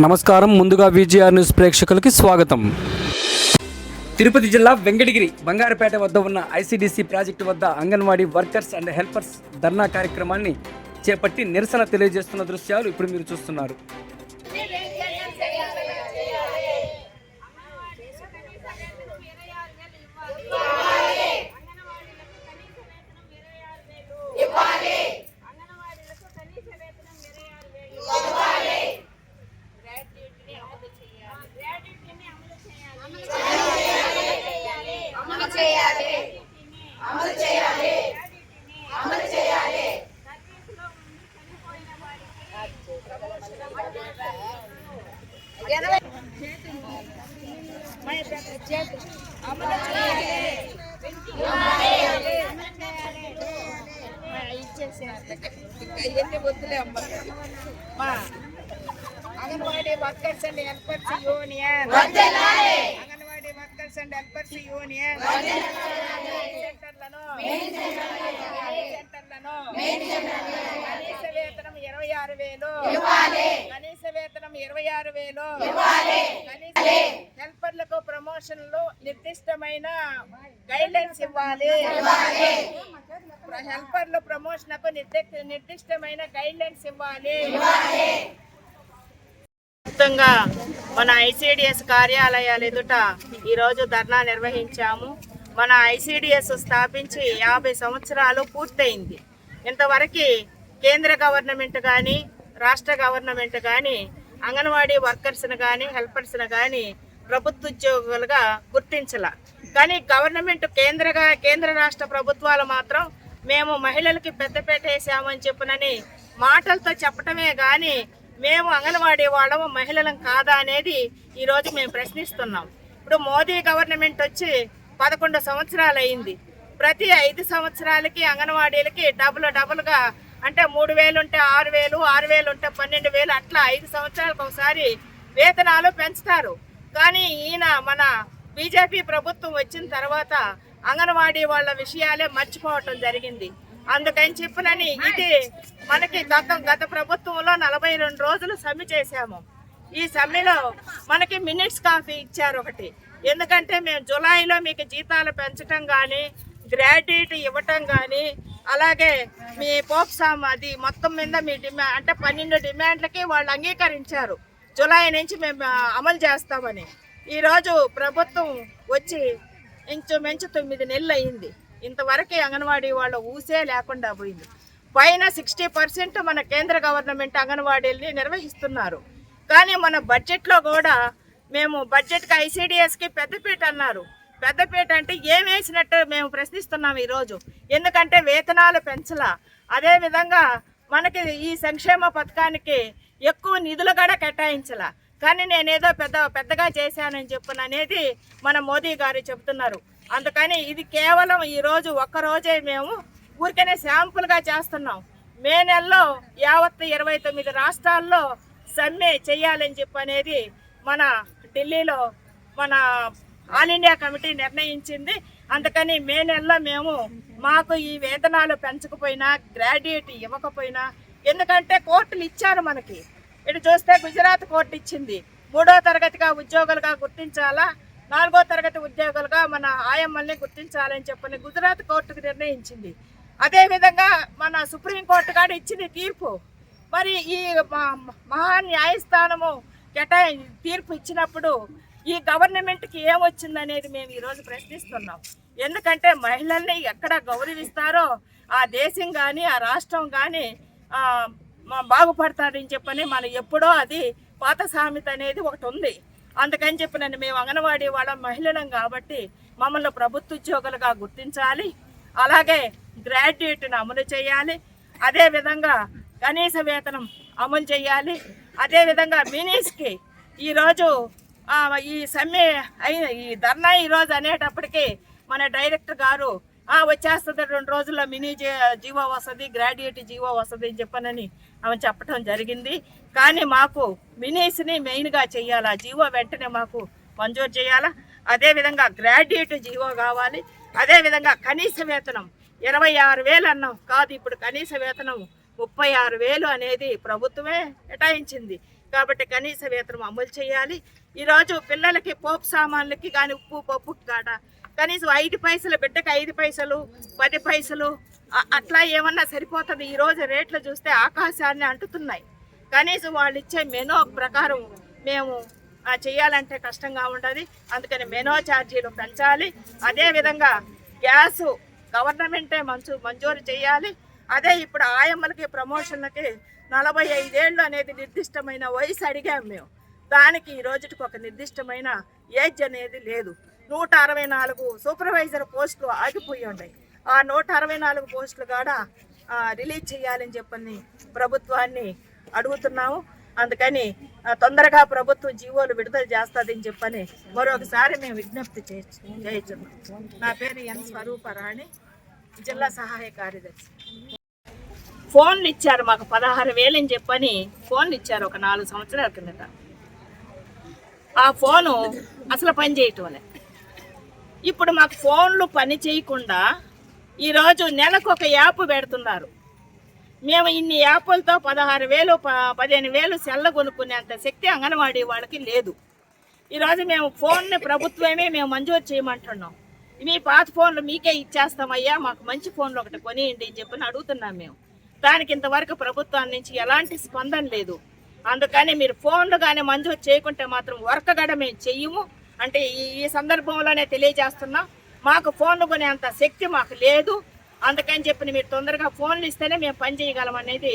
నమస్కారం. ముందుగా VGR news ప్రేక్షకులకి స్వాగతం. తిరుపతి జిల్లా వెంకటగిరి బంగారపేట వద్ద ఉన్న ఐసీడీసీ ప్రాజెక్టు వద్ద Anganwadi workers and helpers dharna కార్యక్రమాన్ని చేపట్టి నిరసన తెలియజేస్తున్న దృశ్యాలు ఇప్పుడు మీరు చూస్తున్నారు అంగన్వాడీలకు కనీస వేతనం ఇరవై ఆరు వేలు ఇవ్వాలి గ్రాడ్యుయేట్ని అమలు చేయాలి గ్రాడ్యుయేట్ని అమలు చేయాలి అమలు చేయాలి అమలు చేయాలి అమలు చేయాలి సర్వీస్లో అమలు చేయాలి ఇవన్నీ వద్దులే అమ్మ మా anganwadi workers and helpers union workers and helpers union. సెంటర్లను. సెంటర్లను. కనీస వేతనం ఇరవై ఆరు వేలు. కనీస వేతనం ఇరవై ఆరు వేలు. కనీస హెల్పర్లకు ప్రమోషన్లు నిర్దిష్టమైన గైడ్లైన్స్ ఇవ్వాలి. హెల్పర్లు ప్రమోషన్ నిర్దిష్టమైన గైడ్లైన్స్ ఇవ్వాలి. మొత్తంగా మన ఐసిడిఎస్ కార్యాలయాల ఎదుట ఈరోజు ధర్నా నిర్వహించాము. మన ఐసిడిఎస్ స్థాపించి యాభై సంవత్సరాలు పూర్తయింది. ఇంతవరకు కేంద్ర గవర్నమెంట్ కానీ రాష్ట్ర గవర్నమెంట్ కానీ అంగన్వాడీ వర్కర్స్ని కానీ హెల్పర్స్ని కానీ ప్రభుత్వ ఉద్యోగులుగా గుర్తించాల. కానీ గవర్నమెంట్ కేంద్రగా కేంద్ర రాష్ట్ర ప్రభుత్వాలు మాత్రం మేము మహిళలకి పెద్దపేట వేసామని చెప్పునని మాటలతో చెప్పటమే కానీ మేము అంగన్వాడీ వాళ్ళము మహిళలం కాదా అనేది ఈరోజు మేము ప్రశ్నిస్తున్నాం. ఇప్పుడు మోదీ గవర్నమెంట్ వచ్చి పదకొండు సంవత్సరాలు అయింది. ప్రతి ఐదు సంవత్సరాలకి అంగన్వాడీలకి డబుల్ డబుల్గా అంటే మూడు వేలు ఉంటే ఆరు వేలు ఆరు వేలు ఉంటే పన్నెండు వేలు అట్లా ఐదు సంవత్సరాలకు ఒకసారి వేతనాలు పెంచుతారు. కానీ ఈయన మన బీజేపీ ప్రభుత్వం వచ్చిన తర్వాత అంగన్వాడీ వాళ్ళ విషయాలే మర్చిపోవటం జరిగింది. అందుకని చెప్పినని ఇది మనకి గత గత ప్రభుత్వంలో నలభై రెండు రోజులు సమ్మె చేశాము. ఈ సమ్మెలో మనకి మినిట్స్ కాఫీ ఇచ్చారు ఒకటి. ఎందుకంటే మేము జులైలో మీకు జీతాలు పెంచడం కానీ గ్రాడ్యుయేట్ ఇవ్వటం కానీ అలాగే మీ పోప్సామ్ అది మొత్తం మీద మీ డిమాండ్ అంటే పన్నెండు డిమాండ్లకి వాళ్ళు అంగీకరించారు. జులై నుంచి మేము అమలు చేస్తామని. ఈరోజు ప్రభుత్వం వచ్చి ఇంచుమించు తొమ్మిది నెలలు అయింది ఇంతవరకే అంగన్వాడీ వాళ్ళ ఊసే లేకుండా పోయింది. పైన సిక్స్టీ పర్సెంట్ మన కేంద్ర గవర్నమెంట్ అంగన్వాడీల్ని నిర్వహిస్తున్నారు. కానీ మన బడ్జెట్లో కూడా మేము బడ్జెట్కి ఐసీడిఎస్కి పెద్దపీట అన్నారు. పెద్దపీట అంటే ఏం వేసినట్టు మేము ప్రశ్నిస్తున్నాం ఈరోజు. ఎందుకంటే వేతనాలు పెంచలా. అదేవిధంగా మనకి ఈ సంక్షేమ పథకానికి ఎక్కువ నిధులు కూడా కేటాయించలా. కానీ నేనేదో పెద్ద పెద్దగా చేశానని చెప్పిన అనేది మన మోదీ గారు చెప్తున్నారు అందుకని ఇది కేవలం ఈరోజు ఒక్కరోజే మేము ఊరికనే శాంపుల్గా చేస్తున్నాం. మే నెలలో యావత్ ఇరవై తొమ్మిది రాష్ట్రాల్లో సమ్మె చేయాలని చెప్పి అనేది మన ఢిల్లీలో మన ఆల్ ఇండియా కమిటీ నిర్ణయించింది. అందుకని మే నెలలో మేము మాకు ఈ వేతనాలు పెంచకపోయినా గ్రాడ్యుయేట్ ఇవ్వకపోయినా ఎందుకంటే కోర్టులు ఇచ్చారు మనకి. ఇటు చూస్తే గుజరాత్ కోర్టు ఇచ్చింది. మూడో తరగతిగా ఉద్యోగులుగా గుర్తించాలా? నాలుగో తరగతి ఉద్యోగులుగా మన ఆయమ్మల్ని గుర్తించాలని చెప్పని గుజరాత్ కోర్టుకు నిర్ణయించింది. అదేవిధంగా మన సుప్రీంకోర్టు కూడా ఇచ్చింది తీర్పు. మరి ఈ మ- మహా న్యాయస్థానము కేటాయి తీర్పు ఇచ్చినప్పుడు ఈ గవర్నమెంట్కి ఏమొచ్చిందనేది మేము ఈరోజు ప్రశ్నిస్తున్నాం. ఎందుకంటే మహిళల్ని ఎక్కడ గౌరవిస్తారో ఆ దేశం కానీ ఆ రాష్ట్రం కానీ బాగుపడతారని చెప్పని మన ఎప్పుడో అది పాత సామెత అనేది ఒకటి ఉంది. అందుకని చెప్పి నన్ను మేము అంగన్వాడీ వాళ్ళ మహిళలం కాబట్టి మమ్మల్ని ప్రభుత్వ ఉద్యోగులుగా గుర్తించాలి. అలాగే గ్రాడ్యుయేట్ని అమలు చేయాలి. అదేవిధంగా కనీస వేతనం అమలు చేయాలి. అదేవిధంగా మినీస్కి ఈరోజు ఈ సమ్మె అయిన ఈ ధర్నా ఈరోజు అనేటప్పటికీ మన డైరెక్టర్ గారు వచ్చేస్తుంది రెండు రోజుల్లో మినీ జీవో వస్తుంది గ్రాడ్యుయేట్ జీవో వస్తుంది అని చెప్పనని ఆమె చెప్పడం జరిగింది. కానీ మాకు మినీస్ని మెయిన్గా చేయాలా జీవో వెంటనే మాకు మంజూరు చేయాలా? అదేవిధంగా గ్రాడ్యుయేట్ జీవో కావాలి. అదేవిధంగా కనీస వేతనం ఇరవై ఆరు వేలు అన్నాం. కాదు ఇప్పుడు కనీస వేతనం ముప్పై ఆరు వేలు అనేది ప్రభుత్వమే కేటాయించింది. కాబట్టి కనీస వేతనం అమలు చేయాలి. ఈరోజు పిల్లలకి పోపు సామాన్లకి కానీ ఉప్పు పప్పుకి కాడ? కనీసం ఐదు పైసలు బిడ్డకి ఐదు పైసలు పది పైసలు అట్లా ఏమన్నా సరిపోతుంది? ఈరోజు రేట్లు చూస్తే ఆకాశాన్ని అంటుతున్నాయి. కనీసం వాళ్ళు ఇచ్చే మెనో ప్రకారం మేము చేయాలంటే కష్టంగా ఉండదు అందుకని మెనో ఛార్జీలు పెంచాలి. అదేవిధంగా గ్యాసు గవర్నమెంటే మంచు మంజూరు చేయాలి. అదే ఇప్పుడు ఆయమ్మలకి ప్రమోషన్లకి నలభై ఐదేళ్ళు అనేది నిర్దిష్టమైన వయసు అడిగాం మేము. దానికి ఈ రోజుకి ఒక నిర్దిష్టమైన ఏజ్ అనేది లేదు. నూట అరవై నాలుగు సూపర్వైజర్ పోస్టులు ఆగిపోయి ఉన్నాయి. ఆ నూట అరవై నాలుగు పోస్టులు కూడా రిలీజ్ చేయాలని చెప్పని ప్రభుత్వాన్ని అడుగుతున్నాము. అందుకని తొందరగా ప్రభుత్వం జీవోలు విడుదల చేస్తుందని చెప్పని మరొకసారి మేము విజ్ఞప్తి చేయ- చేయుచున్నాం నా పేరు ఎన్ స్వరూపరాణి జిల్లా సహాయ కార్యదర్శి. ఫోన్లు ఇచ్చారు మాకు పదహారు వేలు అని చెప్పని ఫోన్లు ఇచ్చారు ఒక నాలుగు సంవత్సరాల కిందట. ఆ ఫోను అసలు పని చేయటం లే. ఇప్పుడు మాకు ఫోన్లు పని చేయకుండా ఈరోజు నెలకు ఒక యాప్ పెడుతున్నారు. మేము ఇన్ని యాప్లతో పదహారు వేలు ప- పదిహేను వేలు సెల్ల కొనుక్కునేంత శక్తి అంగన్వాడీ వాళ్ళకి లేదు. ఈరోజు మేము ఫోన్ని ప్రభుత్వమే మేము మంజూరు చేయమంటున్నాం. మీ పాత ఫోన్లు మీకే ఇచ్చేస్తామయ్యా మాకు మంచి ఫోన్లు ఒకటి కొనియండి అని చెప్పని అడుగుతున్నాం మేము. దానికి ఇంతవరకు ప్రభుత్వం నుంచి ఎలాంటి స్పందన లేదు. అందుకని మీరు ఫోన్లు కానీ మంజూరు చేయకుంటే మాత్రం వర్క్ కూడా మేము చెయ్యము. అంటే ఈ సందర్భంలోనే తెలియజేస్తున్నాం మాకు ఫోన్లు కొనేంత శక్తి మాకు లేదు. అందుకని చెప్పి మీరు తొందరగా ఫోన్లు ఇస్తేనే మేము పని చేయగలం అనేది